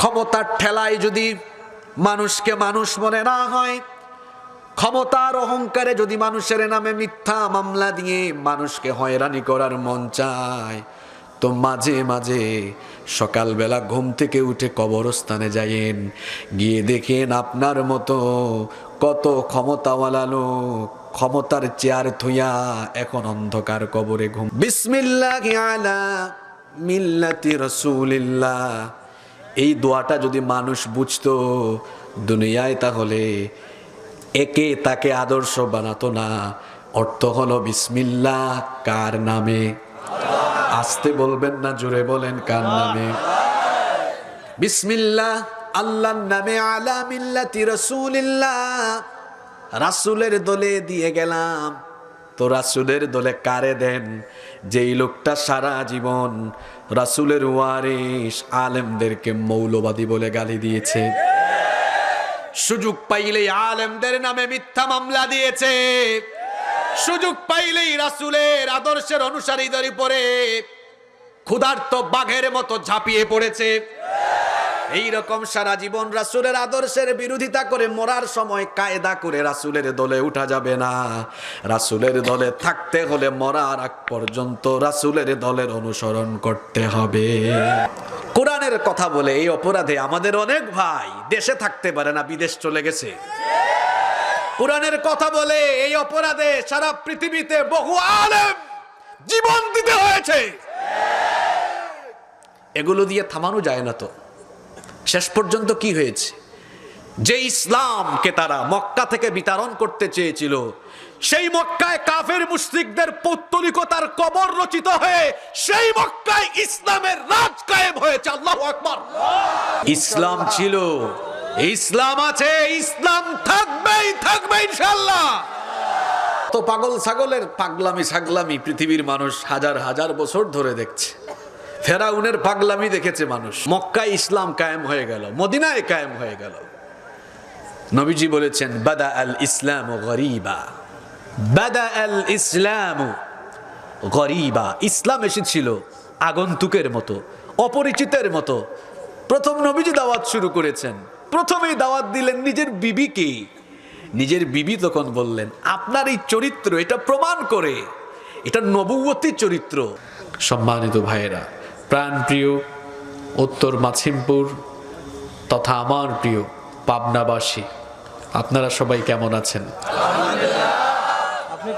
ক্ষমতার ঠেলায় যদি মানুষকে মানুষ মনে না হয়, ক্ষমতার অহংকারে যদি মানুষের নামে মিথ্যা মামলা দিয়ে মানুষকে হয়রানি করার মন চায়, তো মাঝে মাঝে সকালবেলা ঘুম থেকে উঠে কবরস্থানে যাইয়েন, গিয়ে দেখেন আপনার মতো কত ক্ষমতাওয়ালা লোক ক্ষমতার চেয়ার থুইয়া এখন অন্ধকার কবরে ঘুম বিসমিল্লাহ আলা মিল্লাতি রসুলিল্লাহ। এই দোয়াটা যদি মানুষ বুঝতো দুনিয়ায় তাহলে একে তাকে আদর্শ বানাতো না। অর্থ হলো বিসমিল্লাহ, কার নামে? আসতে বলবেন না, জোরে বলেন, কার নামে? বিসমিল্লাহ, আল্লাহর নামে, আলা মিল্লাতি রসুলিল্লাহ। রাসুলের দলে দিয়ে গেলাম। তো রাসুলের দলে কারে দেন? যেই লোকটা সারা জীবন রাসুলের ওয়ারিস আলেমদেরকে মৌলবাদী বলে গালি দিয়েছে। সুযোগ পাইলেই আলেমদের নামে মিথ্যা মামলা দিয়েছে। সুযোগ পাইলেই রাসুলের আদর্শের অনুসারী অনুসারীদের উপরে ক্ষুধার্ত বাঘের মতো ঝাঁপিয়ে পড়েছে। এই রকম সারা জীবন রাসুলের আদর্শের বিরোধিতা করে মরার সময় কায়দা করে রাসুলের দলে উঠা যাবে না। রাসুলের দলে থাকতে হলে মরার আগ পর্যন্ত রাসুলের দলের অনুসরণ করতে হবে। কোরআনের কথা বলে এই অপরাধে আমাদের অনেক ভাই দেশে থাকতে পারে না, বিদেশ চলে গেছে। কোরআনের কথা বলে এই অপরাধে সারা পৃথিবীতে বহু আলেম জীবন দিতে হয়েছে। এগুলো দিয়ে থামানো যায় না তো। শেষ পর্যন্ত কি হয়েছে? যে ইসলামকে তারা মক্কা থেকে বিতরণ করতে চেয়েছিল, সেই মক্কায় কাফের মুশরিকদের পৌত্তলিকতার কবর রচিত হয়ে সেই মক্কায় ইসলামের রাজ কায়েম হয়েছে। আল্লাহু আকবার। ইসলাম ছিল। ইসলাম আছে, ইসলাম থাকবেই, থাকবে ইনশাল্লাহ তো পাগল ছাগলের পাগলামি ছাগলামি পৃথিবীর মানুষ হাজার হাজার বছর ধরে দেখছে। ফেরাউনের পাগলামি দেখেছে মানুষ। মক্কায় ইসলাম কায়েম হয়ে গেল, মদিনায় কায়েম হয়ে গেল। নবীজি বলেছেন, বাদা আল ইসলাম গরিবা। বাদা আল ইসলাম গরিবা। ইসলাম এসেছিল আগন্তুকের মতো, অপরিচিতের মতো। প্রথম নবীজি দাওয়াত শুরু করেছেন। প্রথমেই দাওয়াত দিলেন নিজের বিবিকে। নিজের বিবি তখন বললেন, আপনার এই চরিত্র, এটা প্রমাণ করে, এটা নবুয়তী চরিত্র। সম্মানিত ভাইয়েরা প্রাণপ্রিয় উত্তর মাছিমপুর তথা আমার প্রিয় পাবনাবাসী। আপনারা সবাই কেমন আছেন?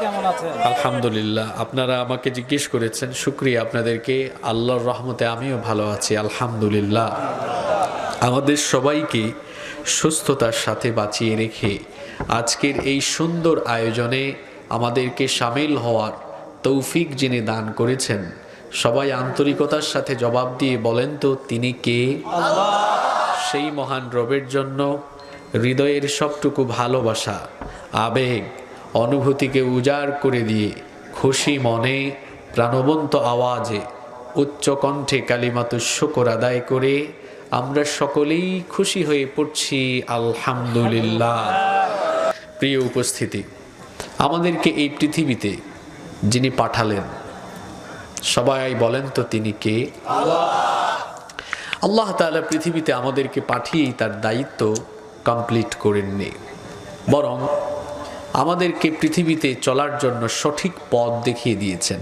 কেমন আছেন? আলহামদুলিল্লাহ। আপনারা আমাকে জিজ্ঞেস করেছেন শুক্রিয়া আপনাদেরকে। আল্লাহর রহমতে আমিও ভালো আছি আলহামদুলিল্লাহ। আমাদের সবাইকে সুস্থতার সাথে বাঁচিয়ে রেখে আজকের এই সুন্দর আয়োজনে আমাদেরকে সামিল হওয়ার তৌফিক যিনি দান করেছেন সবাই আন্তরিকতার সাথে জবাব দিয়ে বলেন তো, তিনি কে? সেই মহান রবের জন্য হৃদয়ের সবটুকু ভালোবাসা, আবেগ, অনুভূতিকে উজাড় করে দিয়ে খুশি মনে প্রাণবন্ত আওয়াজে উচ্চ কণ্ঠে কালিমাতু শকর আদায় করে আমরা সকলেই খুশি হয়ে পড়ছি, আলহামদুলিল্লাহ। প্রিয় উপস্থিতি, আমাদেরকে এই পৃথিবীতে যিনি পাঠালেন সবাই বলেন তো তিনি কে? আল্লাহ। তাআলা পৃথিবীতে আমাদেরকে পাঠিয়েই তার দায়িত্ব কমপ্লিট করেননি বরং আমাদেরকে পৃথিবীতে চলার জন্য সঠিক পথ দেখিয়ে দিয়েছেন।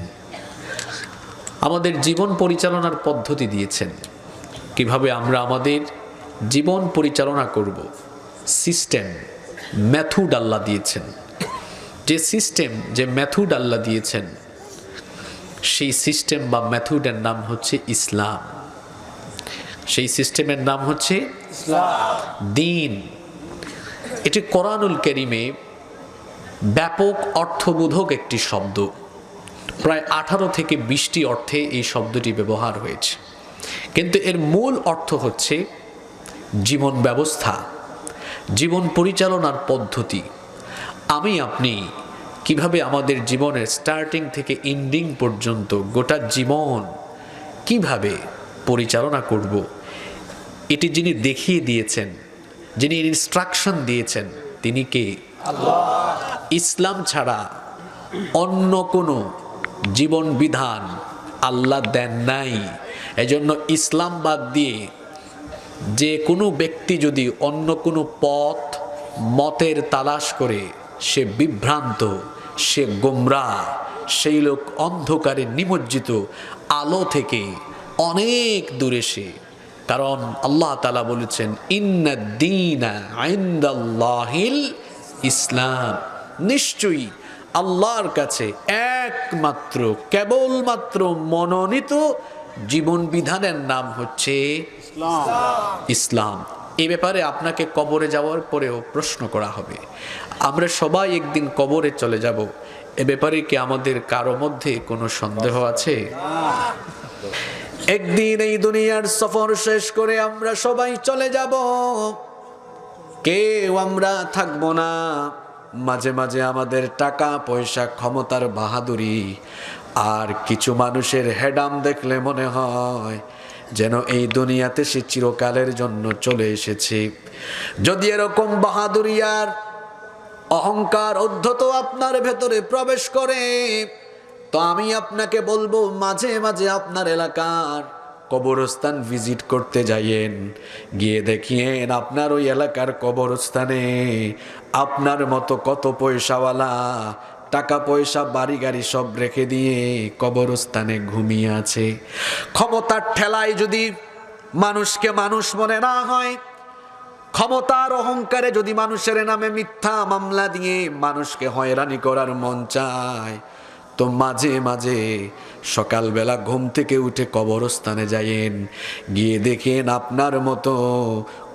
আমাদের জীবন পরিচালনার পদ্ধতি দিয়েছেন। কীভাবে আমরা আমাদের জীবন পরিচালনা করব, সিস্টেম ম্যাথুড আল্লাহ দিয়েছেন। যে সিস্টেম, যে ম্যাথুড আল্লাহ দিয়েছেন সেই সিস্টেম বা ম্যাথুডের নাম হচ্ছে ইসলাম। সেই সিস্টেমের নাম হচ্ছে দিন। এটি কোরআনুল করিমে ব্যাপক অর্থবোধক একটি শব্দ। প্রায় আঠারো থেকে বিশটি অর্থে এই শব্দটি ব্যবহার হয়েছে। কিন্তু এর মূল অর্থ হচ্ছে জীবন ব্যবস্থা, জীবন পরিচালনার পদ্ধতি। আমি, আপনি কীভাবে আমাদের জীবনের স্টার্টিং থেকে এন্ডিং পর্যন্ত গোটা জীবন কীভাবে পরিচালনা করব? এটি যিনি দেখিয়ে দিয়েছেন যিনি ইনস্ট্রাকশন দিয়েছেন তিনি কে? ইসলাম ছাড়া অন্য কোনো জীবন বিধান আল্লাহ দেন নাই। এজন্য ইসলাম বাদ দিয়ে যে কোনো ব্যক্তি যদি অন্য কোনো পথ মতের তালাশ করে সে বিভ্রান্ত। সে গোমরা, সেই লোক অন্ধকারে নিমজ্জিত, আলো থেকে অনেক দূরে সে। কারণ আল্লাহ তালা বলেছেন ইন্দিনা আইন্দাল্লাহিল ইসলাম। নিশ্চয়ই আল্লাহর কাছে একমাত্র, কেবলমাত্র মনোনীত জীবন বিধানের নাম হচ্ছে ইসলাম। এ ব্যাপারে আপনাকে কবরে যাওয়ার পরেও প্রশ্ন করা হবে। আমরা সবাই একদিন কবরে চলে যাব। এ ব্যাপারে কি আমাদের কারও মধ্যে কোনো সন্দেহ আছে? একদিন এই দুনিয়ার সফর শেষ করে আমরা সবাই চলে যাব। কেউ আমরা থাকব না। মাঝে মাঝে আমাদের টাকা, পয়সা, ক্ষমতার বাহাদুরি। আর কিছু মানুষের হেডাম দেখলে মনে হয় যেন এই দুনিয়াতে সে চিরকালের জন্য চলে এসেছে। যদি এরকম বাহাদুরিয়ার অহংকার অধ্যত আপনার ভেতরে প্রবেশ করে, তো আমি আপনাকে বলব, মাঝে মাঝে আপনার এলাকার কবরস্থান ভিজিট করতে যাইয়েন। গিয়ে দেখিয়েন আপনার ওই এলাকার কবরস্থানে আপনার মতো কত পয়সাওয়ালা টাকা পয়সা বাড়ি গাড়ি সব রেখে দিয়ে কবরস্থানে ঘুমিয়ে আছে। ক্ষমতার ঠেলায় যদি মানুষকে মানুষ মনে না হয়, ক্ষমতার অহংকারে যদি মানুষের নামে মিথ্যা মামলা দিয়ে মানুষকে হয়রানি করার মন চায়, তো মাঝে মাঝে সকালবেলা ঘুম থেকে উঠে কবরস্থানে যাইয়েন। গিয়ে দেখেন আপনার মতো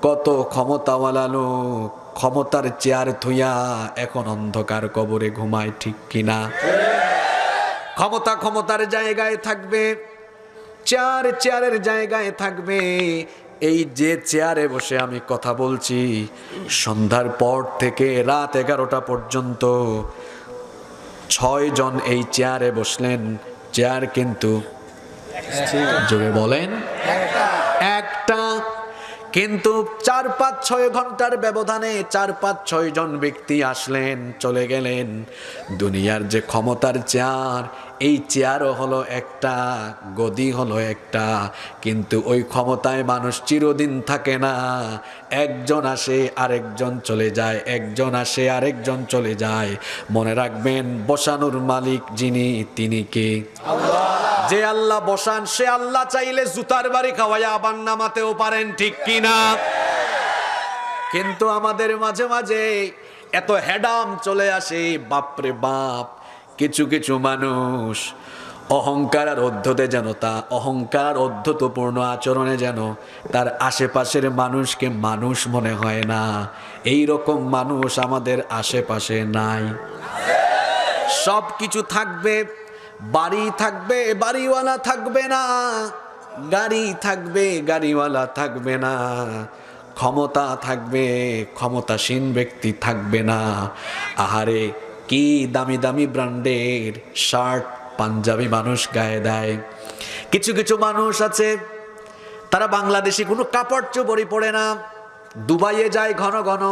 কত ক্ষমতাওয়ালা লোক ক্ষমতার চেয়ার থুইয়া এখন অন্ধকার কবরে ঘুমায় ঠিক কিনা? ক্ষমতা ক্ষমতার জায়গায় থাকবে চেয়ার চেয়ারের জায়গায় থাকবে। এই যে চেয়ারে বসে আমি কথা বলছি সন্ধ্যার পর থেকে রাত এগারোটা পর্যন্ত ছয় জন এই চেয়ারে বসলেন। চেয়ার কিন্তু জোরে বলেন একটা কিন্তু চার পাঁচ ছয় ঘণ্টার ব্যবধানে চার পাঁচ ছয় জন ব্যক্তি আসলেন, চলে গেলেন। দুনিয়ার যে ক্ষমতার চেয়ার এই চেয়ারও হলো একটা গদি হলো একটা কিন্তু ওই ক্ষমতায় মানুষ চিরদিন থাকে না। একজন আসে আরেকজন চলে যায় একজন আসে আরেকজন চলে যায়। মনে রাখবেন বসানোর মালিক যিনি তিনি কে? যে আল্লাহ বসান সে আল্লাহ চাইলে জুতার বাড়ি খাওয়াইয়া আবার নামাতেও পারেন ঠিক কিনা? কিন্তু আমাদের মাঝে মাঝে এত হেডাম চলে আসে বাপরে বাপ। কিছু কিছু মানুষ অহংকার আর অধ্যতে যেন তা, অহংকার অধ্যতপূর্ণ আচরণে যেন তার আশেপাশের মানুষকে মানুষ মনে হয় না। এই রকম মানুষ আমাদের আশেপাশে নাই। সব কিছু থাকবে, বাড়ি থাকবে, বাড়িওয়ালা থাকবে না। গাড়ি থাকবে, গাড়িওয়ালা থাকবে না। ক্ষমতা থাকবে, ক্ষমতাসীন ব্যক্তি থাকবে না। আহারে কি দামি দামি ব্র্যান্ডের শার্ট পাঞ্জাবি মানুষ গায়ে দেয়। কিছু কিছু মানুষ আছে, তারা বাংলাদেশি, কোনো কাপড় চোপড়ই পরে না। দুবাইয়ে যায় ঘন ঘন,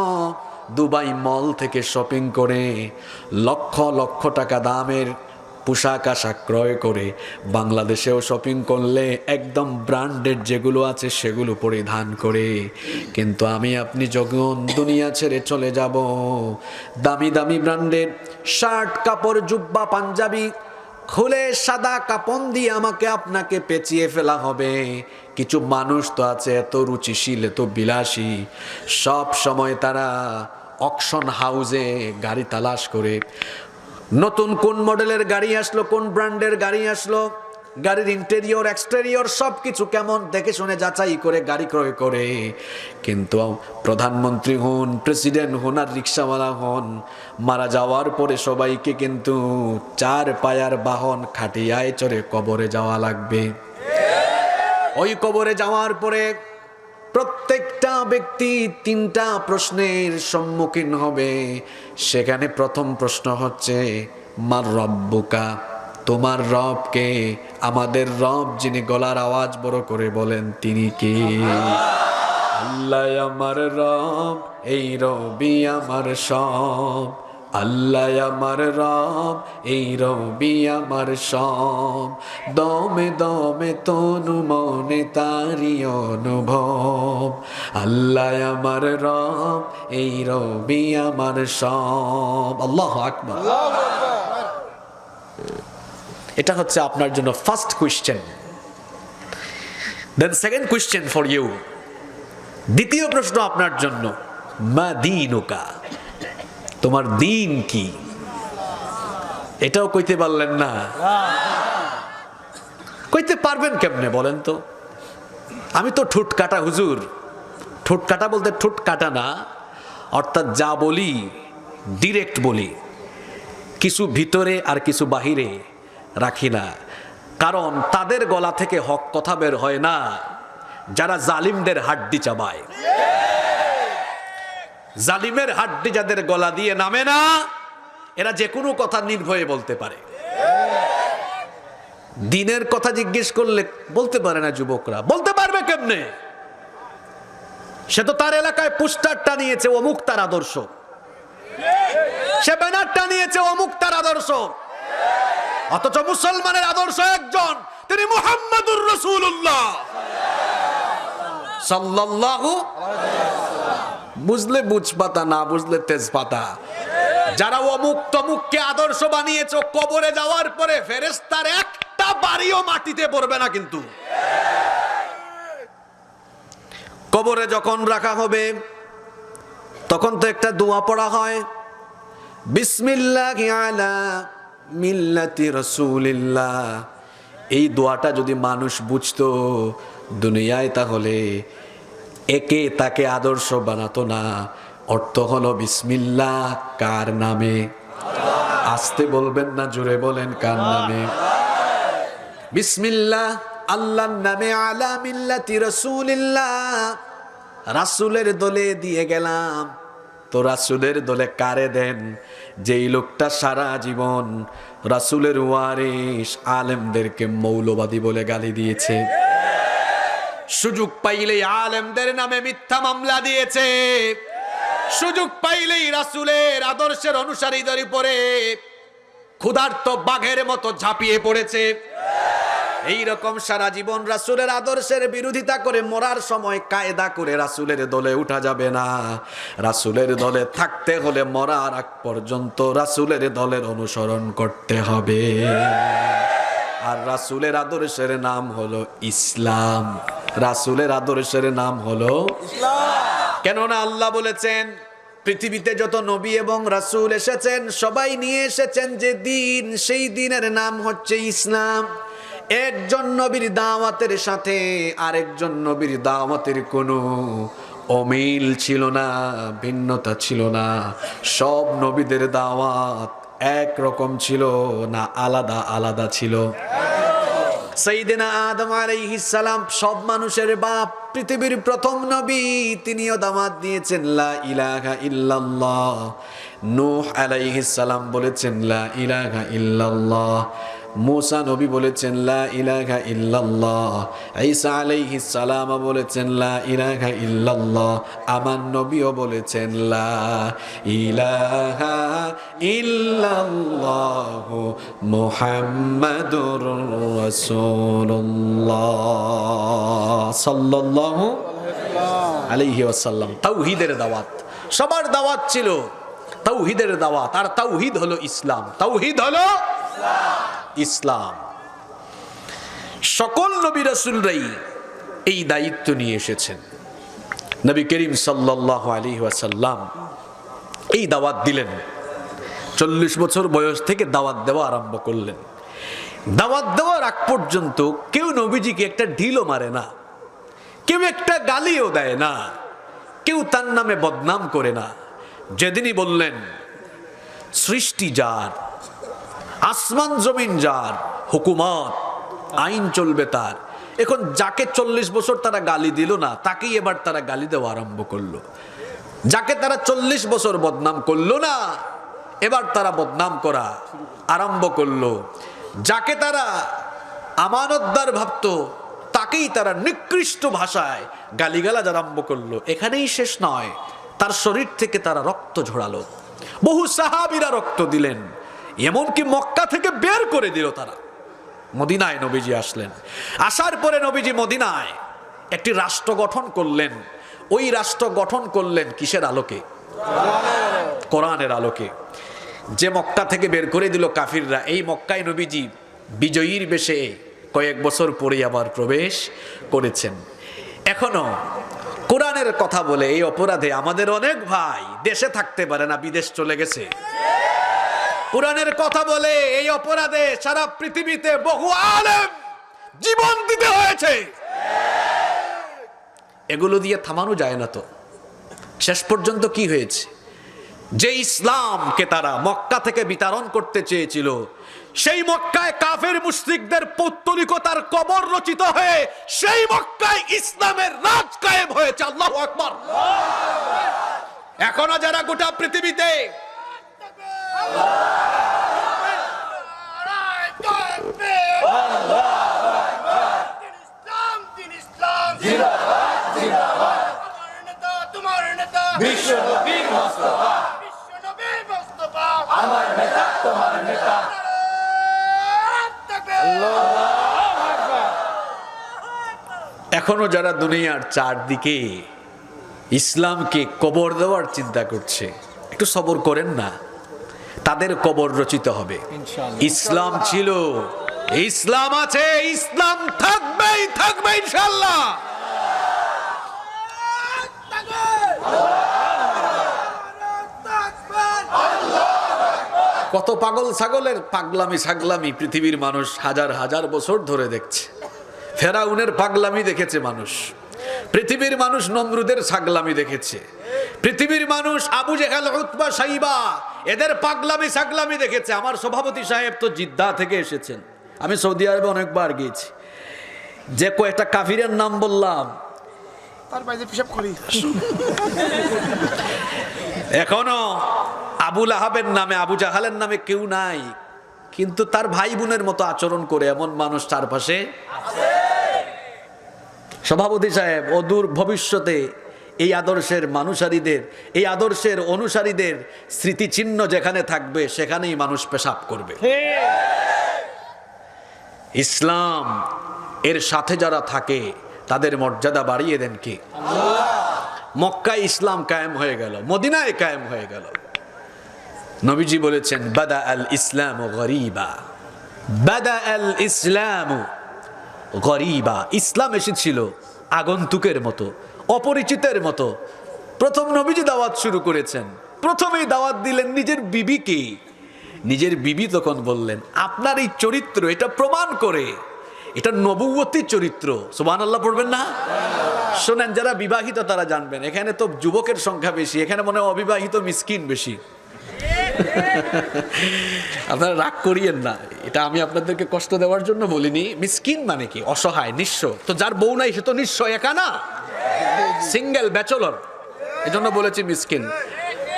দুবাই মল থেকে শপিং করে, লক্ষ লক্ষ টাকা দামের পোশাক আশাক ক্রয় করে, বাংলাদেশেও শপিং করলে একদম ব্র্যান্ডেড যেগুলো আছে সেগুলো পরিধান করে। কিন্তু আমি, আপনি যখন দুনিয়া ছেড়ে চলে যাব, দামি দামি ব্র্যান্ডের শার্ট, কাপড়, জুব্বা, পাঞ্জাবি, খুলে সাদা কাপন দিয়ে আমাকে আপনাকে পেঁচিয়ে ফেলা হবে। কিছু মানুষ তো আছে এত রুচিশীল, এত বিলাসী। সব সময় তারা অকশন হাউজে গাড়ি তালাশ করে। নতুন কোন মডেলের গাড়ি আসলো, কোন ব্র্যান্ডের গাড়ি আসলো? গাড়ির ইন্টেরিয়র এক্সটেরিয়র সব কিছু কেমন? দেখে শুনে যাচাই করে গাড়ি ক্রয় করে। কিন্তু প্রধানমন্ত্রী হন প্রেসিডেন্ট হন আর রিক্সাওয়ালা হন, মারা যাওয়ার পরে সবাইকে কিন্তু চার পায়ার বাহন খাটিয়ায় চড়ে কবরে যাওয়া লাগবে। ওই কবরে যাওয়ার পরে প্রত্যেকটা ব্যক্তি তিনটা প্রশ্নের সম্মুখীন হবে। সেখানে প্রথম প্রশ্ন হচ্ছে, মার রব্বুকা? তোমার রবকে, আমাদের রব যিনি গলার আওয়াজ বড় করে বলেন, তিনি কে? আল্লাহ আমার রব, এই রবি আমার সব। আল্লাহ আমার রব, এই রবি আমার সব। দমে দমে তনু মনে তারি অনুভব। আল্লাহ আমার রব, এই রবি আমার সব। আল্লাহ আকবার। এটা হচ্ছে আপনার জন্য first question then second question for you দ্বিতীয় প্রশ্ন আপনার জন্য, মা দিনুকা? তোমার দিন কি? এটাও কইতে পারলেন না। কইতে পারবেন কেমনে বলেন তো? আমি তো ঠোঁট কাটা হুজুর। ঠোঁট কাটা বলতে ঠোঁট কাটা না, অর্থাৎ যা বলি ডিরেক্ট বলি। কিছু ভিতরে আর কিছু বাহিরে। রাখি না। কারণ তাদের গলা থেকে হক কথা বের হয় না। যারা জালিমদের হাড্ডি চাবায়। জালিমের হাড্ডি যাদের গলা দিয়ে নামে না, এরা যে কোনো কথা নির্ভয়ে বলতে পারে। দিনের কথা জিজ্ঞেস করলে বলতে পারে না যুবকরা। বলতে পারবে কেমনে? সে তো তার এলাকায় পুস্টার টানিয়েছে, অমুক তার আদর্শ। সে ব্যানার টানিয়েছে, অমুক তার আদর্শ। অথচ মুসলমানের আদর্শ একজন, তিনি মুহাম্মাদুর রসুল্লাহ সাল্লাল্লাহু বুঝলে বুঝপাতা, না বুঝলে তেজপাতা। যারা অমুক তমুককে আদর্শ বানিয়েছ, কবরে যাওয়ার পরে ফেরেস্তার একটা বাড়িও মাটিতে পড়বে না কিন্তু। কবরে যখন রাখা হবে, তখন তো একটা দোয়া পড়া হয়, বিসমিল্লাহ মিল্লাতি রসুলিল্লাহ। এই দোয়াটা যদি মানুষ বুঝতো দুনিয়ায় তাহলে একে তাকে আদর্শ বানাতো না। অর্থ হলো বিসমিল্লাহ, কার নামে? আসতে বলবেন না জুড়ে বলেন, কার নামে? বিসমিল্লাহ, আল্লাহর নামে আলা মিল্লাতি রসুলিল্লাহ। রাসুলের দলে দিয়ে গেলাম। তো রাসুলের দলে কারে দেন? যেই লোকটা সারা জীবন রাসুলের ওয়ারিস আলেমদেরকে মৌলবাদী বলে গালি দিয়েছে। সুযোগ পাইলেই আলেমদের নামে মিথ্যা মামলা দিয়েছে। সুযোগ পাইলেই রাসুলের আদর্শের অনুসারীদের উপরে ক্ষুধার্ত বাঘের মতো ঝাঁপিয়ে পড়েছে। এই রকম সারা জীবন রাসুলের আদর্শের বিরোধিতা করে মরার সময় কায়দা করে রাসুলের দলে উঠা যাবে না। রাসুলের দলে থাকতে হলে মরার আগ পর্যন্ত রাসুলের দলের অনুসরণ করতে হবে। আর রাসুলের আদর্শের নাম হলো ইসলাম। রাসুলের আদর্শের নাম হলো কেননা আল্লাহ বলেছেন, পৃথিবীতে যত নবী এবং রাসূল এসেছেন, সবাই নিয়ে এসেছেন যে দিন, সেই দিনের নাম হচ্ছে ইসলাম। একজন নবীর দাওয়াতের সাথে আরেকজন নবীর দাওয়াতের কোনো অমিল ছিল না, ভিন্নতা ছিল না। সব নবীদের দাওয়াত এক রকম ছিল না আলাদা আলাদা ছিল। সাইদিনা আদম সালাম সব মানুষের বাপ পৃথিবীর প্রথম নবী, তিনিও দামাত দিয়েছেন, লা ইলাহা ইল্লাল্লাহ। নূহ সালাম বলেছেন, লা ইলাহা ইল্লাল্লাহ। মুসা নবী বলেছেন, লা ইলাহা ইল্লাল্লাহ। ঈসা আলাইহিস সালাম বলেছেন, লা ইলাহা ইল্লাল্লাহ। আমার নবীও বলেছেন, লা ইলাহা ইল্লাল্লাহ মুহাম্মাদুর রাসূলুল্লাহ। সাল্লাল্লাহু আলাইহি ওয়াসাল্লাম। তাওহীদের দাওয়াত। সবার দাওয়াত ছিল তাওহীদের দাওয়াত। আর তাওহীদ হলো ইসলাম। তাওহীদ হলো ইসলাম। সকল নবী রাসূলরাই এই দায়িত্ব নিয়ে এসেছেন। নবী করিম সাল্লাল্লাহু আলাইহি ওয়াসাল্লাম এই দাওয়াত দিলেন। চল্লিশ বছর বয়স থেকে দাওয়াত দেওয়া আরম্ভ করলেন। দাওয়াত দেওয়ার আগ পর্যন্ত কেউ নবীজিকে একটা ঢিলও মারে না। কেউ একটা গালিও দেয় না। কেউ তার নামে বদনাম করে না। যেদিনই বললেন, সৃষ্টি যার আসমান জমিন যার, হুকুমত, আইন চলবে তার। এখন যাকে চল্লিশ বছর তারা গালি দিল না, তাকেই এবার তারা গালি দেওয়া আরম্ভ করল। যাকে তারা চল্লিশ বছর বদনাম করল না, এবার তারা বদনাম করা আরম্ভ করল। যাকে তারা আমানতদার ভাবতো, তাকেই তারা নিকৃষ্ট ভাষায় গালিগালাজ আরম্ভ করল। এখানেই শেষ নয়, তার শরীর থেকে তারা রক্ত ঝরালো বহু সাহাবিরা রক্ত দিলেন। এমনকি মক্কা থেকে বের করে দিল তারা। মদিনায় নবীজি আসলেন। আসার পরে নবীজি মদিনায় একটি রাষ্ট্র গঠন করলেন। ওই রাষ্ট্র গঠন করলেন কিসের আলোকে? কোরআনের আলোকে। যে মক্কা থেকে বের করে দিল কাফিররা, এই মক্কায় নবীজি বিজয়ীর বেশে কয়েক বছর পরে আবার প্রবেশ করেছেন। এখনও কোরআনের কথা বলে এই অপরাধে আমাদের অনেক ভাই দেশে থাকতে পারে না, বিদেশ চলে গেছে। কোরআনের কথা বলে এই অপরাধে সারা পৃথিবীতে বহু আলেম জীবন দিতে হয়েছে। এগুলো দিয়ে থামানো যায় না তো। শেষ পর্যন্ত কি হয়েছে? যে ইসলামকে তারা মক্কা থেকে বিতরণ করতে চেয়েছিল, সেই মক্কায় কাফের মুশরিকদের পৌত্তলিকতার কবর রচিত হয়ে সেই মক্কায় ইসলামের রাজ কায়েম হয়েছে। আল্লাহু আকবার। এখনও যারা গোটা পৃথিবীতে এখনও যারা দুনিয়ার চারদিকে ইসলামকে কবর দেওয়ার চিন্তা করছে একটু সবর করেন না। তাদের কবর রচিত হবে। ইসলাম ছিল। ইসলাম আছে ইসলাম থাকবেই থাকবে ইনশাল্লাহ কত পাগল ছাগলের পাগলামি ছাগলামি পৃথিবীর মানুষ হাজার হাজার বছর ধরে দেখছে। ফেরাউনের পাগলামি দেখেছে মানুষ। পৃথিবীর মানুষ নমরুদের ছাগলামি দেখেছে। পৃথিবীর মানুষ আবু জেহাল উতবা সাইবা এদের পাগলামি ছাগলামি দেখেছে। আমার সভাপতি সাহেব তো জিদ্দা থেকে এসেছেন। আমি সৌদি আরবে অনেকবার গিয়েছি। যে কয়েকটা কাফিরের নাম বললাম। তার বাইরে পিসাব করি। এখনও আবুল আহাবের নামে আবু জাহালের নামে কেউ নাই। কিন্তু তার ভাই বোনের মতো আচরণ করে এমন মানুষ চারপাশে সভাপতি সাহেব অদূর ভবিষ্যতে এই আদর্শের মানুষারীদের এই আদর্শের অনুসারীদের স্মৃতিচিহ্ন যেখানে থাকবে সেখানেই মানুষ পেশাব করবে। ইসলাম এর সাথে যারা থাকে তাদের মর্যাদা বাড়িয়ে দেন কি? মক্কায় ইসলাম কায়েম হয়ে গেল মদিনায় কায়েম হয়ে গেল। নবীজি বলেছেন বাদা আল ইসলাম ও গরিবা। বাদা আল ইসলাম গরিবা। ইসলাম এসেছিল আগন্তুকের মতো অপরিচিতের মতো। প্রথম নবীজি দাওয়াত শুরু করেছেন। প্রথমেই দাওয়াত দিলেন নিজের বিবিকে। নিজের বিবি তখন বললেন, আপনার এই চরিত্র, এটা প্রমাণ করে। এটা নবুয়তী চরিত্র। সুবান আল্লাহ পড়বেন না? শোনেন, যারা বিবাহিত তারা জানবেন। এখানে তো যুবকের সংখ্যা বেশি। এখানে মনে হয় অবিবাহিত মিসকিন বেশি। আপনারা রাগ করিয়েন না। এটা আমি আপনাদেরকে কষ্ট দেওয়ার জন্য বলিনি। মিসকিন মানে কি? অসহায়, নিঃস্ব। তো যার বউ নাই, সে তো নিঃস্ব, একা না? সিঙ্গেল ব্যাচলর এজন্য বলেছি মিসকিন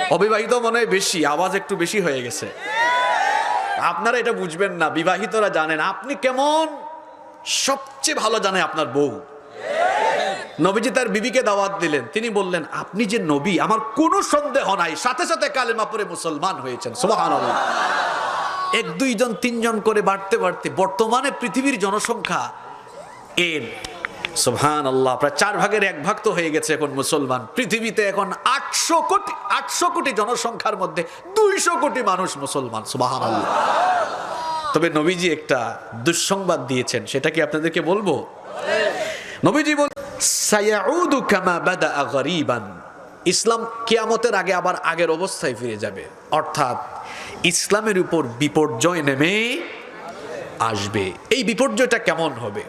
অবিবাহিত মনে বেশি, আওয়াজ একটু বেশি হয়ে গেছে। আপনারা এটা বুঝবেন না, বিবাহিতরা জানেন। আপনি কেমন? সবচেয়ে ভালো জানে আপনার বউ। নবীজি তার বিবিকে দাওয়াত দিলেন। তিনি বললেন, আপনি যে নবী, আমার কোনো সন্দেহ নাই। সাথে সাথে কালেমা পরে মুসলমান হয়েছেন। সুবহানাল্লাহ। এক, দুইজন, তিনজন করে বাড়তে বাড়তে বর্তমানে পৃথিবীর জনসংখ্যা এর সুবহান আল্লাহ প্রায় চার ভাগের এক ভাগ তো হয়ে গেছে এখন মুসলমান। পৃথিবীতে এখন আটশো কোটি আটশো কোটি জনসংখ্যার মধ্যে দুইশো কোটি মানুষ মুসলমান সুবাহান আল্লাহ তবে নবীজি একটা দুঃসংবাদ দিয়েছেন, সেটা কি আপনাদেরকে বলব? নবীজি বল সায়াউদু কামা বাদা গরিবান। ইসলাম কিয়ামতের আগে আবার আগের অবস্থায় ফিরে যাবে। অর্থাৎ ইসলামের উপর বিপর্যয় নেমে আসবে। এই বিপর্যয়টা কেমন হবে?